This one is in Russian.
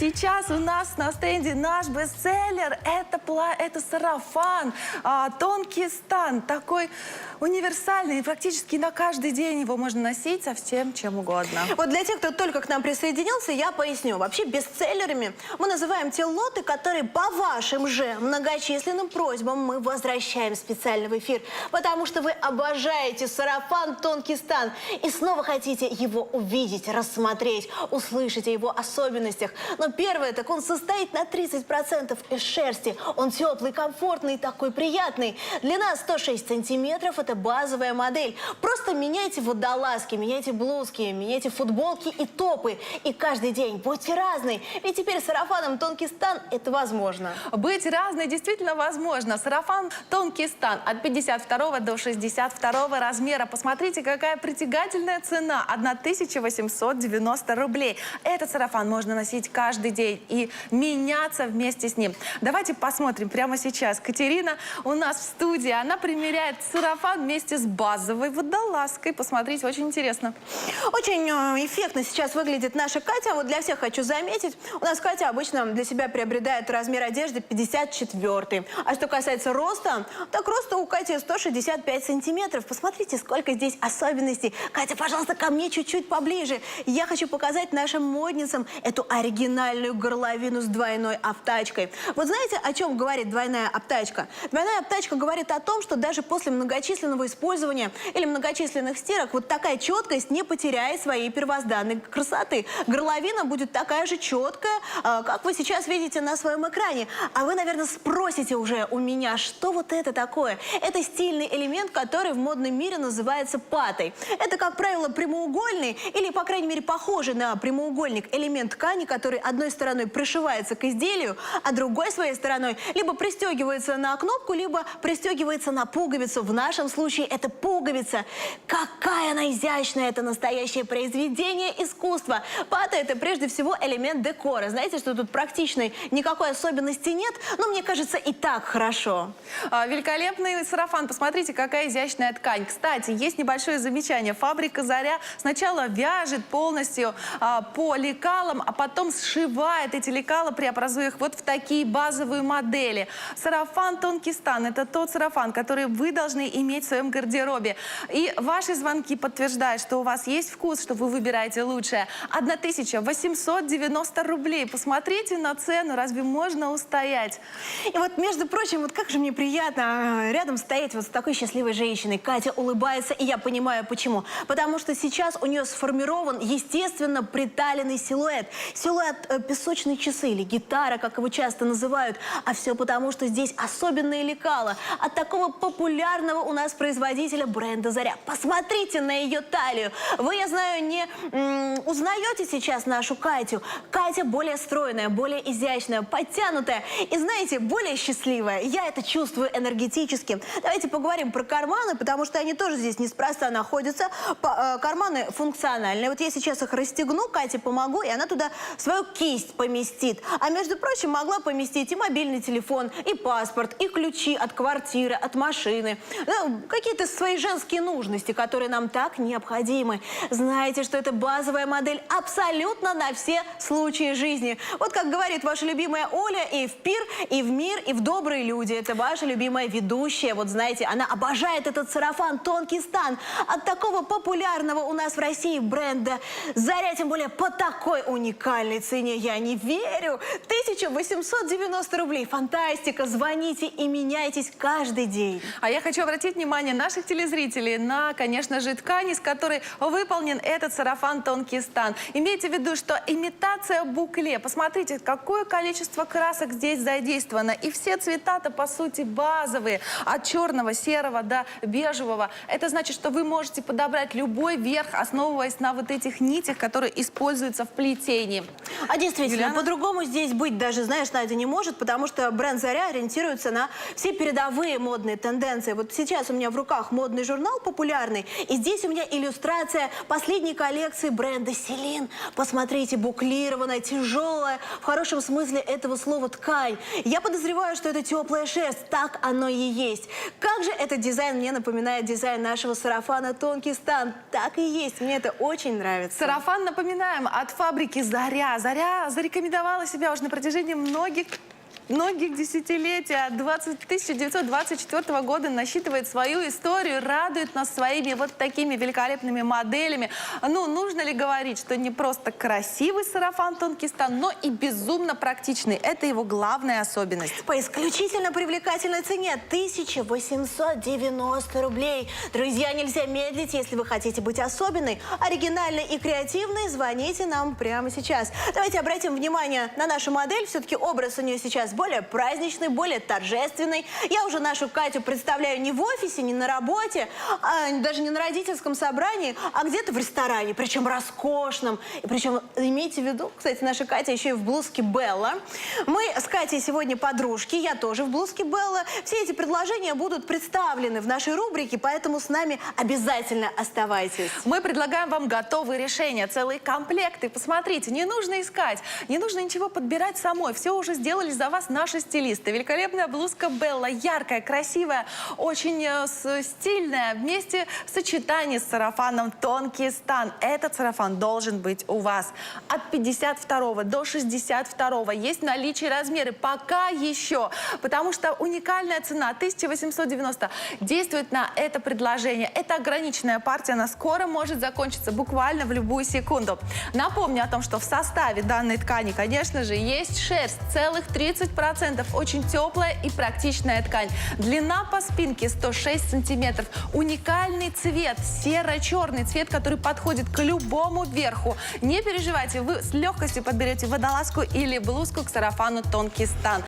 Сейчас у нас на стенде наш бестселлер. Это, пла- это сарафан, а, тонкий стан, такой универсальный. Практически на каждый день его можно носить со всем чем угодно. Вот для тех, кто только к нам присоединился, я поясню. Вообще бестселлерами мы называем те лоты, которые по вашим же многочисленным просьбам мы возвращаем специально в эфир. Потому что вы обожаете сарафан «Тонкий стан» и снова хотите его увидеть, рассмотреть, услышать о его особенностях. Но первое, так он состоит на 30% из шерсти. Он теплый, комфортный, такой приятный. Длина 106 сантиметров, это базовая модель. Просто меняйте водолазки, меняйте блузки, меняйте футболки и топы. И каждый день будьте разный. Ведь теперь сарафаном тонкий стан это возможно. Быть разной действительно возможно. Сарафан тонкий стан от 52 до 62 размера. Посмотрите, какая притягательная цена. 1890 рублей. Этот сарафан можно носить каждый день и меняться вместе с ним. Давайте посмотрим прямо сейчас. Катерина у нас в студии. Она примеряет сарафан вместе с базовой водолазкой. Посмотрите, очень интересно. Очень э, эффектно сейчас выглядит наша Катя. Вот для всех хочу заметить, у нас Катя обычно для себя приобретает размер одежды 54. А что касается роста, так роста у Кати 165 сантиметров. Посмотрите, сколько здесь особенностей. Катя, пожалуйста, ко мне чуть-чуть поближе. Я хочу показать нашим модницам эту оригинальную горловину с двойной обтачкой. Вот знаете, о чем говорит двойная обтачка? Двойная обтачка говорит о том, что даже после многочисленного использования или многочисленных стирок вот такая четкость не потеряет своей первозданной красоты. Горловина будет такая же четкая, а, как вы сейчас видите на своем экране. А вы, наверное, спросите уже у меня, что вот это такое? Это стильный элемент, который в модном мире называется патой. Это, как правило, прямоугольный или, по крайней мере, похожий на прямоугольник элемент ткани, который одной стороной пришивается к изделию, а другой своей стороной либо пристегивается на кнопку, либо пристегивается на пуговицу. В нашем случае это пуговица. Какая она изящная! Это настоящее произведение искусства. Пата – это прежде всего элемент декора. Знаете, что тут практичной никакой особенности нет, но мне кажется, и так хорошо. А, Великолепный сарафан. Посмотрите, какая изящная ткань. Кстати, есть небольшое замечание. Фабрика «Заря» сначала вяжет полностью а, по лекалам, а потом сшивает эти лекала, преобразуя их вот в такие базовые модели. Сарафан «Тонкий стан» – это тот сарафан, который вы должны иметь в своем гардеробе. И ваши звонки подтверждают, что у вас есть вкус, что вы выбираете лучшее. 1890 рублей. Посмотрите на цену, разве можно устоять? И вот, между прочим, вот как же мне приятно э, рядом стоять вот с такой счастливой женщиной. Катя улыбается, и я понимаю почему. Потому что сейчас у нее сформирован естественно приталенный силуэт. Силуэт э, песочной часы или гитара, как его часто называют. А все потому, что здесь особенные лекала от такого популярного у нас производителя бренда «Заря». Посмотрите на ее талию. Вы, я знаю, не узнаете сейчас нашу Катю. Катя более стройная, более изящная, подтянутая и, знаете, более счастливая. Я это чувствую энергетически. Давайте поговорим про карманы, потому что они тоже здесь неспроста находятся. Э, карманы функциональные. Вот я сейчас их расстегну, Кате помогу, и она туда свою кисть поместит. А между прочим, могла поместить и мобильный телефон, и паспорт, и ключи от квартиры, от машины. Ну, Какие-то свои женские нужности, которые нам так необходимы. Знаете, что это базовая модель абсолютно на все случаи жизни. Вот как говорит ваша любимая Оля, и в пир, и в мир, и в добрые люди. Это ваша любимая ведущая. Вот знаете, она обожает этот сарафан «Тонкий стан» от такого популярного у нас в России бренда. Заря, тем более по такой уникальной цене. Я не верю. 1890 рублей. Фантастика. Звоните и меняйтесь каждый день. А я хочу обратить внимание наших телезрителей на, конечно же, ткань, из которой выполнен этот сарафан «Тонкий стан». Имейте в виду, что имитация букле. Посмотрите, какое количество красок здесь задействовано. И все цвета-то, по сути, базовые. От черного, серого до бежевого. Это значит, что вы можете подобрать любой верх, основываясь на вот этих нитях, которые используются в плетении. Действительно, Юлиана? по-другому здесь быть даже, знаешь, Надя не может, потому что бренд «Заря» ориентируется на все передовые модные тенденции. Вот сейчас у меня в руках модный журнал популярный, и здесь у меня иллюстрация последней коллекции бренда «Селин». Посмотрите, буклированная, тяжелая, в хорошем смысле этого слова ткань. Я подозреваю, что это теплая шерсть, так оно и есть. Как же этот дизайн мне напоминает дизайн нашего сарафана «Тонкий стан». Так и есть, мне это очень нравится. Сарафан, напоминаем, от фабрики «Заря». «Заря» Я зарекомендовала себя уже на протяжении многих многих десятилетий. От 20 1924 года насчитывает свою историю, радует нас своими вот такими великолепными моделями. Ну, нужно ли говорить, что не просто красивый сарафан тонкий стан, но и безумно практичный. Это его главная особенность. По исключительно привлекательной цене 1890 рублей. Друзья, нельзя медлить, если вы хотите быть особенной, оригинальной и креативной, звоните нам прямо сейчас. Давайте обратим внимание на нашу модель. Все-таки образ у нее сейчас более праздничный, более торжественный. Я уже нашу Катю представляю не в офисе, не на работе, а даже не на родительском собрании, а где-то в ресторане, причем роскошном. И причем имейте в виду, кстати, наша Катя еще и в блузке Белла. Мы с Катей сегодня подружки, я тоже в блузке Белла. Все эти предложения будут представлены в нашей рубрике, поэтому с нами обязательно оставайтесь. Мы предлагаем вам готовые решения, целые комплекты. Посмотрите, не нужно искать, не нужно ничего подбирать самой. Все уже сделали за вас наши стилисты. Великолепная блузка Белла, яркая, красивая, очень э, стильная. Вместе в сочетании с сарафаном тонкий стан. Этот сарафан должен быть у вас. От 52 до 62 есть в наличии размеры. Пока еще. Потому что уникальная цена 1890 действует на это предложение. Это ограниченная партия, она скоро может закончиться буквально в любую секунду. Напомню о том, что в составе данной ткани, конечно же, есть шерсть, целых 30%. Очень теплая и практичная ткань. Длина по спинке 106 сантиметров. Уникальный цвет, серо-черный цвет, который подходит к любому верху. Не переживайте, вы с легкостью подберете водолазку или блузку к сарафану тонкий стан.